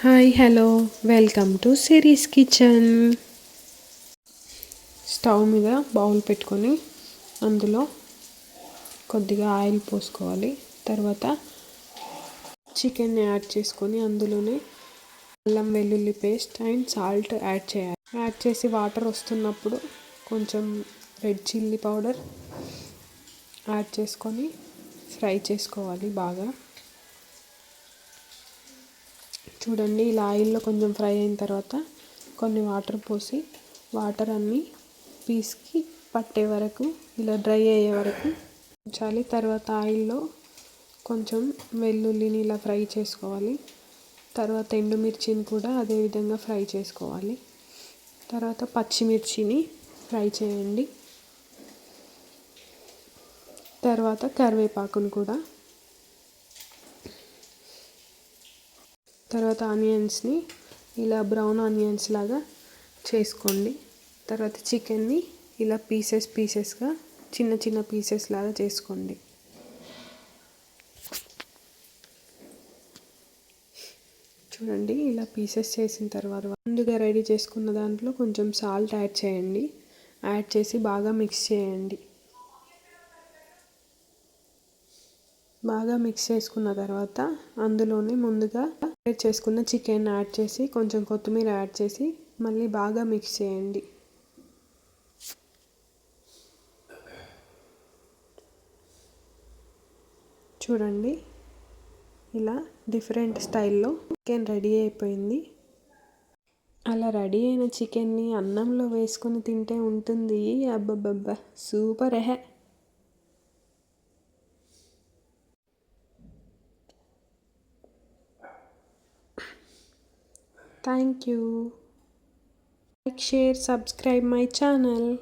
Hi hello welcome to series kitchen stove మీద bowl పెట్టుకొని అందులో కొద్దిగా ఆయిల్ పోసుకోవాలి. తర్వాత చికెన్ని యాడ్ చేసుకొని అందులోనే అల్లం వెల్లుల్లి పేస్ట్ అండ్ సాల్ట్ యాడ్ చేయాలి. యాడ్ చేసి వాటర్ వస్తున్నప్పుడు కొంచెం రెడ్ చిల్లీ పౌడర్ యాడ్ చేసుకొని ఫ్రై చేసుకోవాలి బాగా. చూడండి ఇలా ఆయిల్లో కొంచెం ఫ్రై అయిన తర్వాత కొన్ని వాటర్ పోసి వాటర్ అన్నీ పీస్కి పట్టే వరకు ఇలా డ్రై అయ్యే వరకు ఉంచాలి. తర్వాత ఆయిల్లో కొంచెం వెల్లుల్లిని ఇలా ఫ్రై చేసుకోవాలి. తర్వాత ఎండుమిర్చిని కూడా అదే విధంగా ఫ్రై చేసుకోవాలి. తర్వాత పచ్చిమిర్చిని ఫ్రై చేయండి. తర్వాత కరివేపాకును కూడా తర్వాత ఆనియన్స్ని ఇలా బ్రౌన్ ఆనియన్స్ లాగా చేసుకోండి. తర్వాత చికెన్ని ఇలా పీసెస్ పీసెస్గా చిన్న చిన్న పీసెస్ లాగా చేసుకోండి. చూడండి ఇలా పీసెస్ చేసిన తర్వాత ముందుగా రెడీ చేసుకున్న దాంట్లో కొంచెం సాల్ట్ యాడ్ చేయండి. యాడ్ చేసి బాగా మిక్స్ చేయండి. బాగా మిక్స్ చేసుకున్న తర్వాత అందులోనే ముందుగా చేసుకున్న చికెన్ యాడ్ చేసి కొంచెం కొత్తిమీర యాడ్ చేసి మళ్ళీ బాగా మిక్స్ చేయండి. చూడండి ఇలా డిఫరెంట్ స్టైల్లో చికెన్ రెడీ అయిపోయింది. అలా రెడీ అయిన చికెన్ని అన్నంలో వేసుకొని తింటే ఉంటుంది. అబ్బబ్బబ్బా సూపర్ ఎహే. Thank you. Like, share, subscribe my channel.